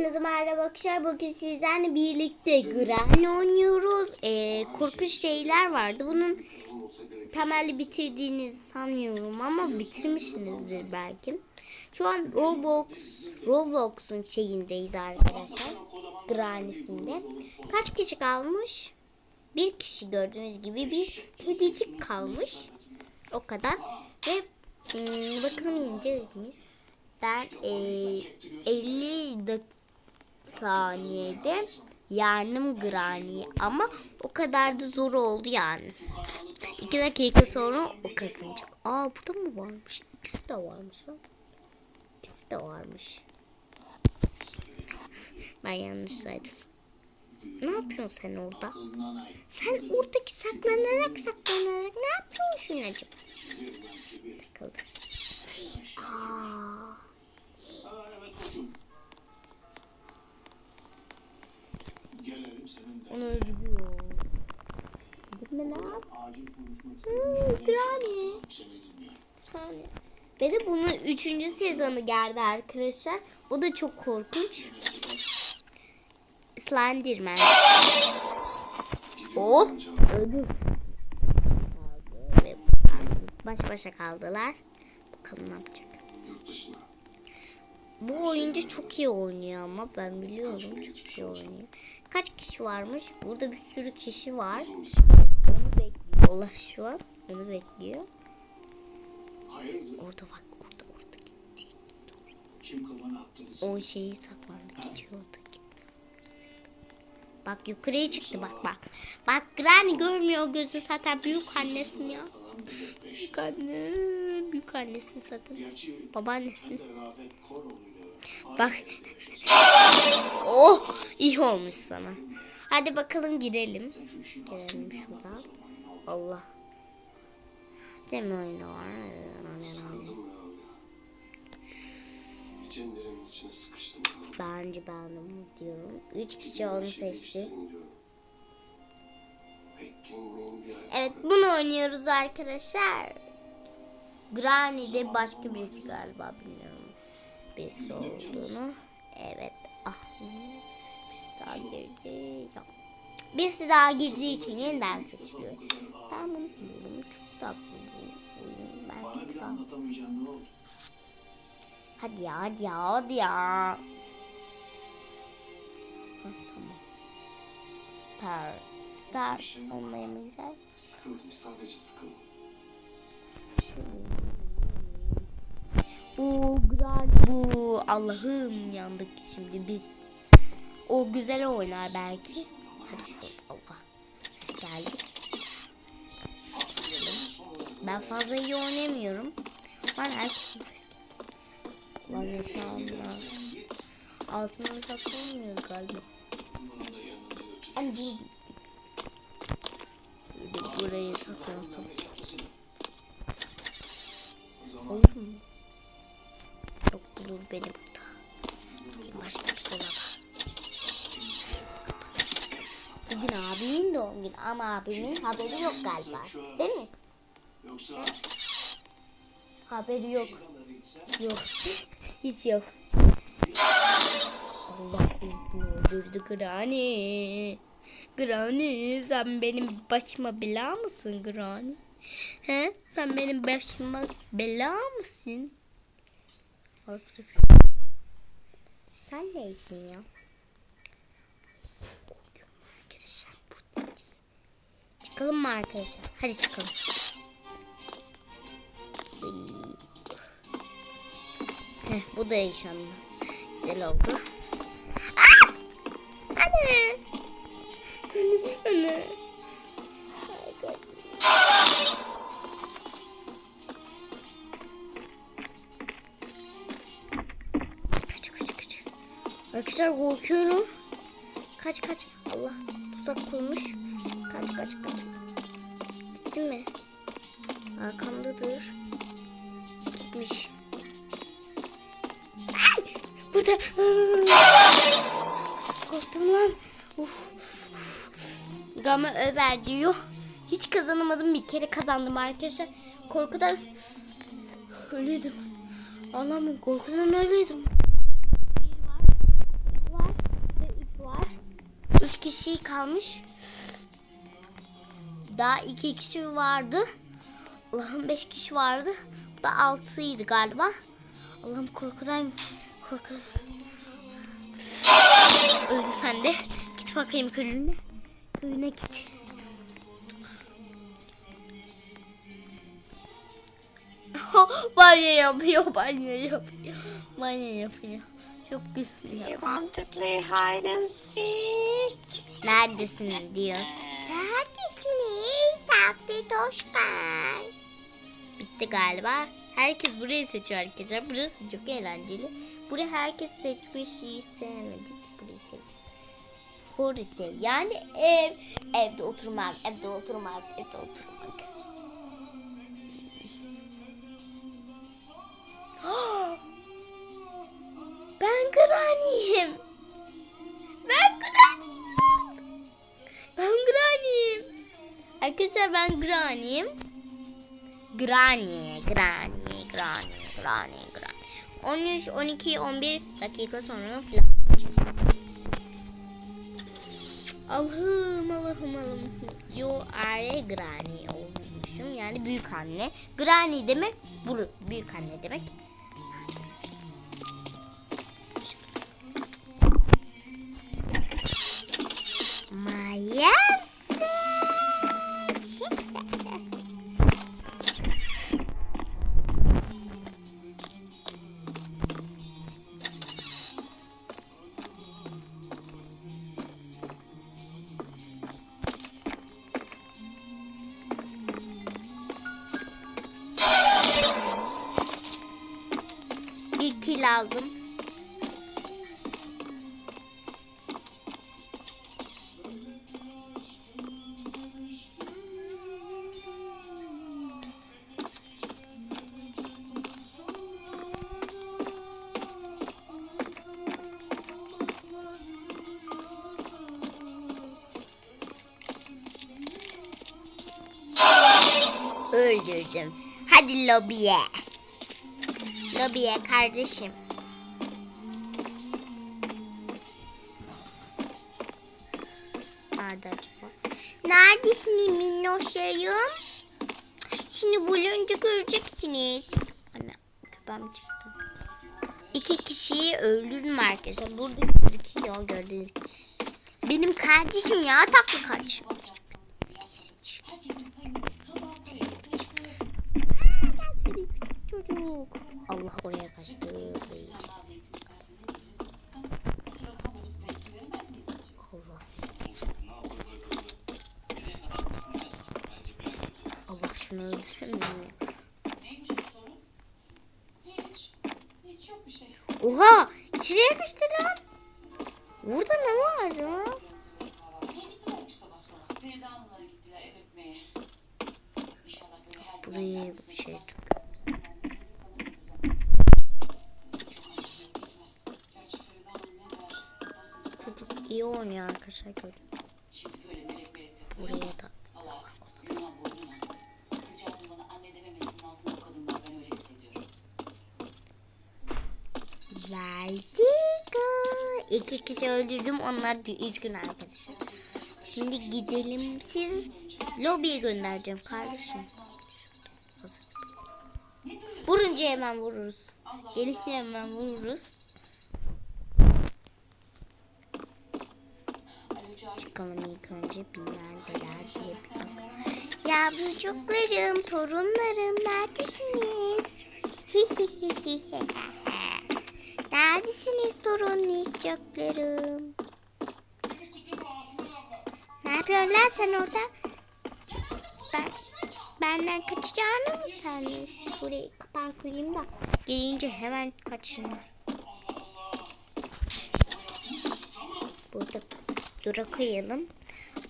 Hepinize merhaba arkadaşlar. Bugün sizlerle birlikte Granny oynuyoruz. Ee, korkunç şeyler vardı. Bunun temelli bitirdiğinizi sanıyorum ama bitirmişsinizdir belki. Şu an Roblox, Roblox'un şeyindeyiz arkadaşlar. Granny'sinde. Kaç kişi kalmış? Bir kişi gördüğünüz gibi bir kedicik kalmış. O kadar. Ve hmm, bakalım ineceğiz mi? Ben e, 50 dak saniyede yendim Granny'yi ama o kadar da zor oldu yani. 2 dakika sonra o kazanacak. Aa burada mı varmış? İkisi de varmış ha. İkisi de varmış. Ben yanlış saydım. Ne yapıyorsun sen orada? Sen oradaki saklanarak saklanarak ne yapıyorsun acaba? Takıldı. Aa. Onu öldürüyor. Gitme ne yap? Hmm, Granny. Granny. Ve de bunun üçüncü sezonu geldi arkadaşlar. O da çok korkunç. Slenderman. Oh. Öldü. Baş başa kaldılar. Bakalım ne yapacak. Bu oyuncu çok iyi oynuyor ama ben biliyorum çok iyi oynuyor. Kaç kişi varmış? Burada bir sürü kişi var. Onu bekliyorlar şu an. Onu bekliyor. Orada bak orada orada gitti. Kim kılmanı attınız? O şeyi saklandı gidiyor da gitmiyor. Bak yukarıya çıktı bak bak. Bak Granny görmüyor gözü zaten büyük annesin ya. Büyük anne. Büyük annesin zaten. Gerçi Bak. Oh iyi olmuş sana. Hadi bakalım girelim. Girelim şuradan. Allah. Cem oyunu var. Bence ben de diyorum. Üç kişi onu seçti. Evet bunu oynuyoruz arkadaşlar. Granny de başka birisi galiba bilmiyorum. Birisi olduğunu. Evet. Ah. Birisi daha girdi. Yok. Birisi daha girdiği için yeniden seçiliyor. Ben bunu biliyorum. Çok tatlı bu oyun. Ben tatlı. anlatamayacağın ne oldu? Hadi ya hadi ya hadi ya. Ha, tamam. Star. Star olmaya mı güzel? Sıkıldım sadece sıkıldım. Bu güzel. Bu Allah'ım yandık şimdi biz. O güzel oynar belki. Hadi Allah. Geldik. Ben fazla iyi oynamıyorum. Ben herkes buraya. Lan yatağımda. Altına saklanmıyor galiba. Hani dur. Böyle buraya saklansam. Beni burada. Gideyim başka bir dolaba. Bugün abimin doğum günü ama abimin haberi yok galiba. Değil mi? Yoksa Haberi yok. Yok. Hiç yok. Allah bizi öldürdü Granny. Granny sen benim başıma bela mısın Granny? He? Sen benim başıma bela mısın? Arkadaşlar. Sen neysin ya? Çıkalım mı arkadaşlar? Hadi çıkalım. Heh, bu da inşallah. Güzel oldu. Aa! Anne. Anne. Anne. Arkadaşlar korkuyorum. Kaç kaç. Allah tuzak kurmuş. Kaç kaç kaç. Gitti mi? Arkamdadır. Gitmiş. Ay! Burada. Korktum lan. Gama över diyor. Hiç kazanamadım. Bir kere kazandım arkadaşlar. Korkudan ölüydüm. Anlamam korkudan ölüydüm. Bir var. Kişi kalmış. Daha iki kişi vardı. Allah'ım beş kişi vardı. Bu da altıydı galiba. Allah'ım korkudan korkudan. Öldü sen de. Git bakayım köyüne. Köyüne git. banyo yapıyor, banyo yapıyor. Banyo yapıyor. Çok güzel. You want to play hide and seek? Neredesin diyor. Neredesiniz tatlı dostlar? Bitti galiba. Herkes burayı seçiyor arkadaşlar. Burası çok eğlenceli. Burayı herkes seçmiş. Hiç sevmedik. Burayı sevdik. Burası yani ev. Evde oturmak, evde oturmak, evde oturmak. ben Granny'im. Ben Granny'im. Ben Granny'im. Arkadaşlar ben Granny'im. Granny, Granny, Granny, Granny, Granny. 13, 12, 11 dakika sonra falan. Allah'ım, Allah'ım, Allah'ım. You are granny olmuşum. Yani büyük anne. Granny demek büyük anne demek. Mayasın. Bir kil aldım. Lobiye. Lobiye kardeşim. Nerede acaba? Neredesin minnoşayım? Şimdi bulunca göreceksiniz. Anne köpeğim çıktı. İki kişiyi öldürdüm arkadaşlar. Burada gözüküyor gördüğünüz gibi. Benim kardeşim ya tatlı kardeşim. Oha! İçeriye kaçtı lan. Burada ne vardı lan? Niye gittilermiş sabah sabah? Feride Hanımlara gittiler ev öpmeye. İnşallah böyle her gün Buraya gelmez. bir şey Gitmez. Gerçi Feride Hanım ne der? Nasıl ister? Çocuk iyi oynuyor arkadaşlar gördüm. Versiko. İki kişi öldürdüm. Onlar üzgün arkadaşlar. Şimdi gidelim. Siz lobiye göndereceğim kardeşim. Hazır. Vurunca hemen vururuz. Gelince hemen vururuz. Bakalım ilk önce bir neredeler diye. Yavrucuklarım, torunlarım neredesiniz? neredesiniz torunlayacaklarım? Ne yapıyorsun lan sen orada? Ben, benden kaçacağını mı sanmış? Burayı kapan koyayım da. Gelince hemen kaçsınlar. Burada dura koyalım.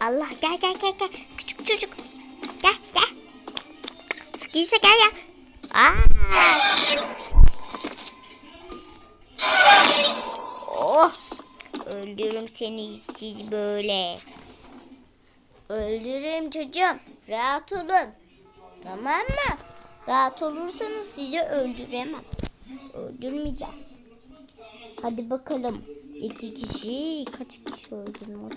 Allah gel gel gel gel. Küçük çocuk. Gel gel. Sıkıysa gel ya. Aa. Öldürürüm seni siz böyle. Öldürürüm çocuğum. Rahat olun. Tamam mı? Rahat olursanız sizi öldüremem. Öldürmeyeceğim. Hadi bakalım. İki kişi kaç kişi öldürüyor?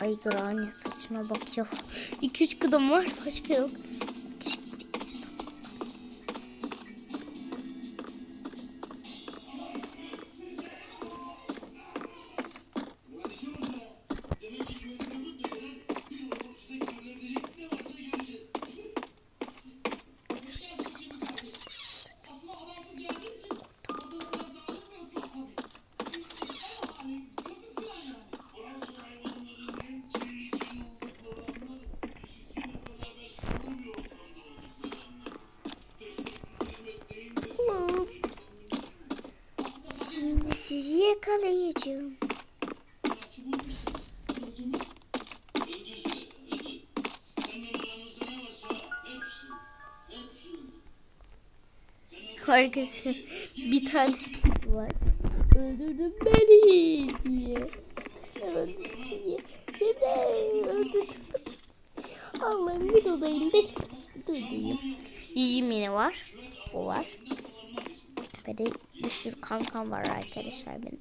Ay Granya saçına bak ya. 2-3 kıdım var başka yok. Arkadaşım bir tane var. Öldürdün beni diye. Şimdi öldürdüm. Allah'ım bir dodayım da durduyum. Yiyeyim yine var. O var. Ve de bir sürü kankam var arkadaşlar benim.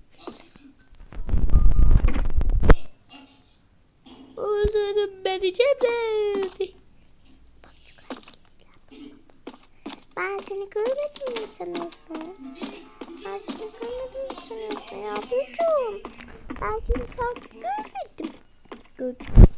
Öldürdüm beni Cemre. I'm Aşkım sen ne mi sanıyorsun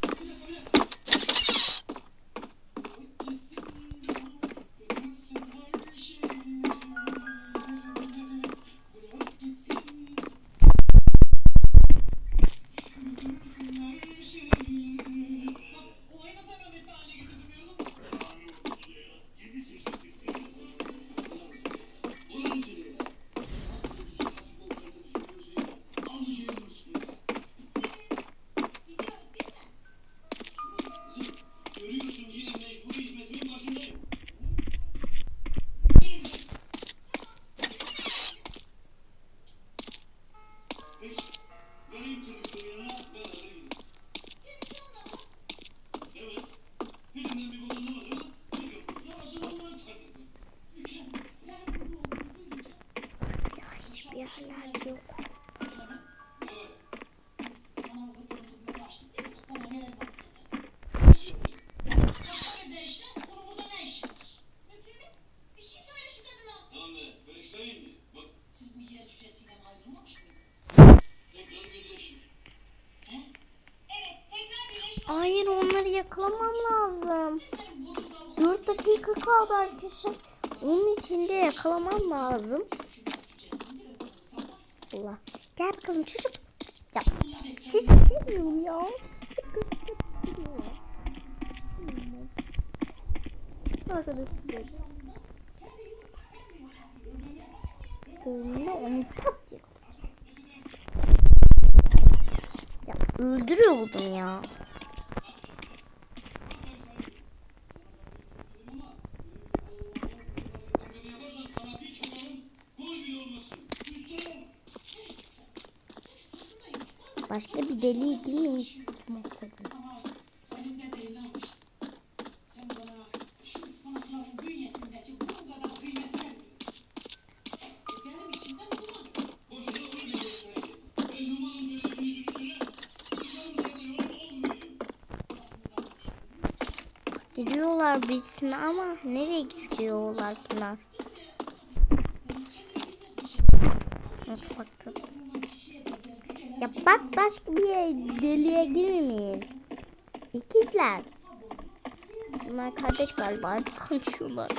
kaldı arkadaşlar. Onun içinde yakalamam lazım. Allah. Gel bakalım çocuk. Ya. Sizi sevmiyorum ya. Arkadaşlar. Onu pat yaptım. Ya öldürüyordum ya. deli değil mi? Gidiyorlar bilsin ama nereye gidiyorlar bunlar? Bak başka bir yere, deliğe girmeyin. İkizler. Bunlar kardeş galiba. Konuşuyorlar.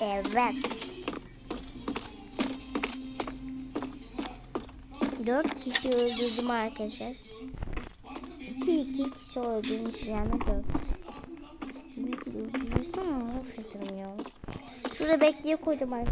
Evet. Dört kişi öldürdüm arkadaşlar iki kişi olduğunu yani gördüm. Bilsene ne Şurada bekliyor kocaman.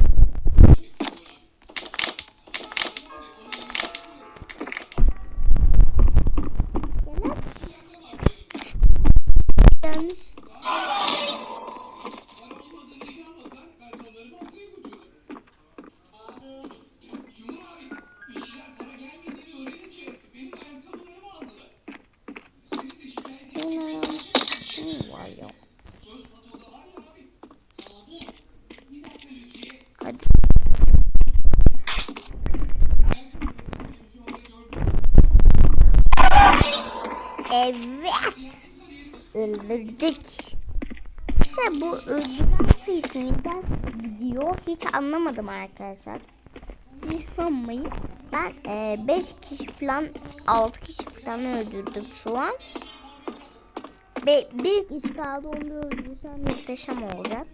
Öldürdük. Arkadaşlar bu öldüren sayısı neden gidiyor hiç anlamadım arkadaşlar. Siz sanmayın. Ben 5 kişi falan 6 kişi falan öldürdüm şu an. Ve bir kişi kaldı onu da muhteşem olacak.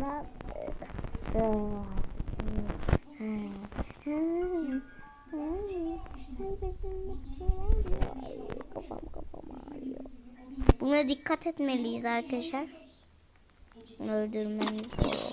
Ne- Kafam dikkat etmeliyiz arkadaşlar. Öldürmemiz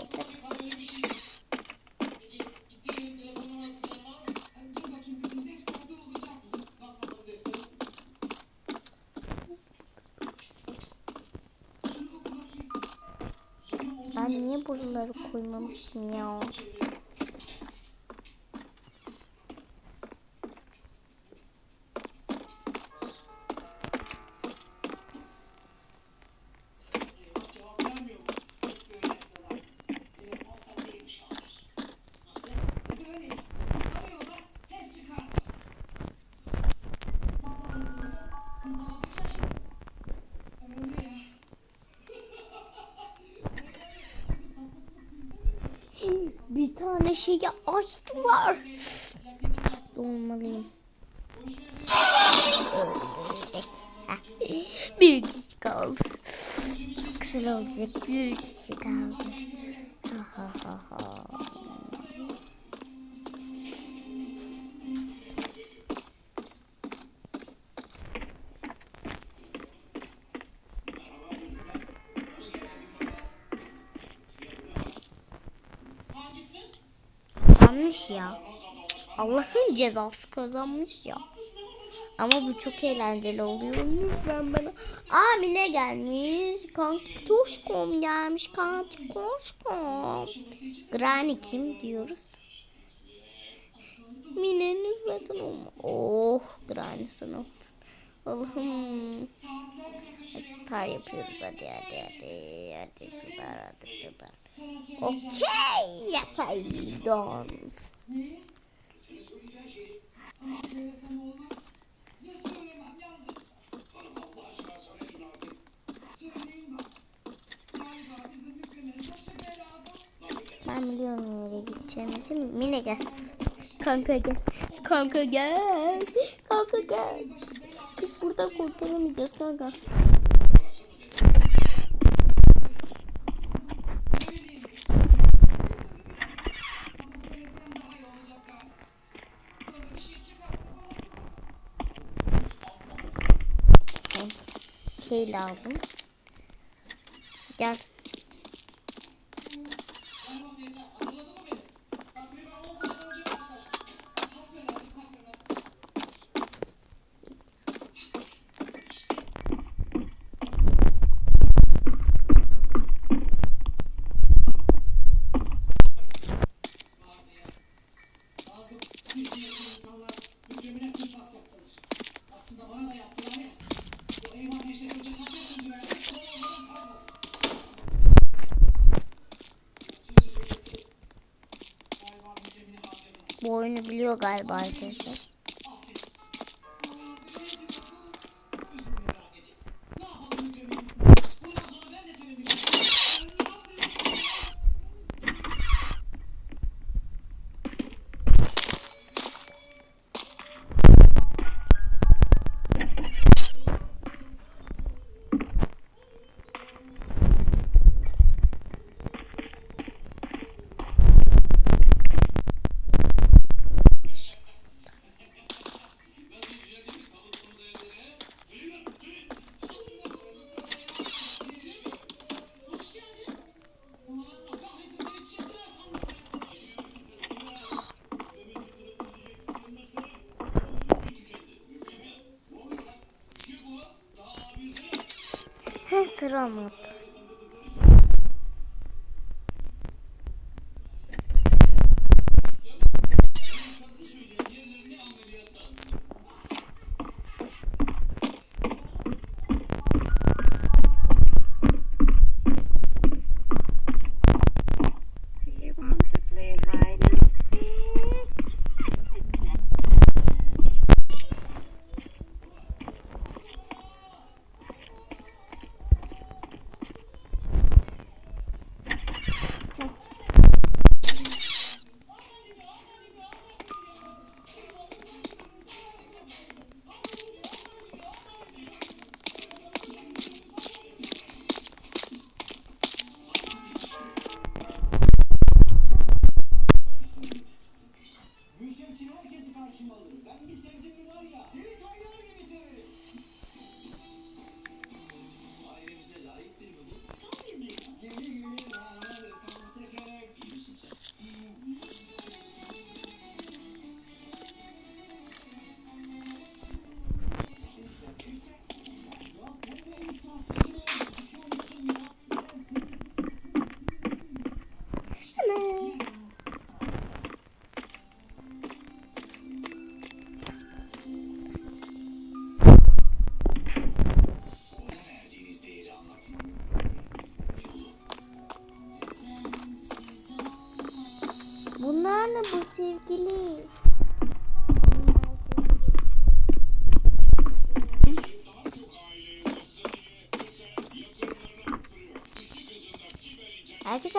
tane şeyi açtılar. Dikkatli olmalıyım. Heh. Bir kişi kaldı. Çok güzel olacak. Bir kişi kaldı. Ya. Allah'ın cezası kazanmış ya. Ama bu çok eğlenceli oluyor. Lütfen bana. Aa Mine gelmiş. Kanki Tuşkom gelmiş. Kanki Koşkom. Granny kim diyoruz? Mine lütfen olma. Oh Granny sen. Allah'ım. Star yapıyoruz hadi hadi hadi. Hadi star hadi star. Okay. Yes I belada. Ben biliyorum nereye gideceğimizi. Mine gel. Kanka gel. Kanka gel. Kanka gel. Biz burada kurtulamayacağız kanka. Şey lazım. Gel. Galiba arkadaşlar. He sıra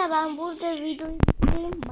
Arkadaşlar ben burada videoyu bitireyim.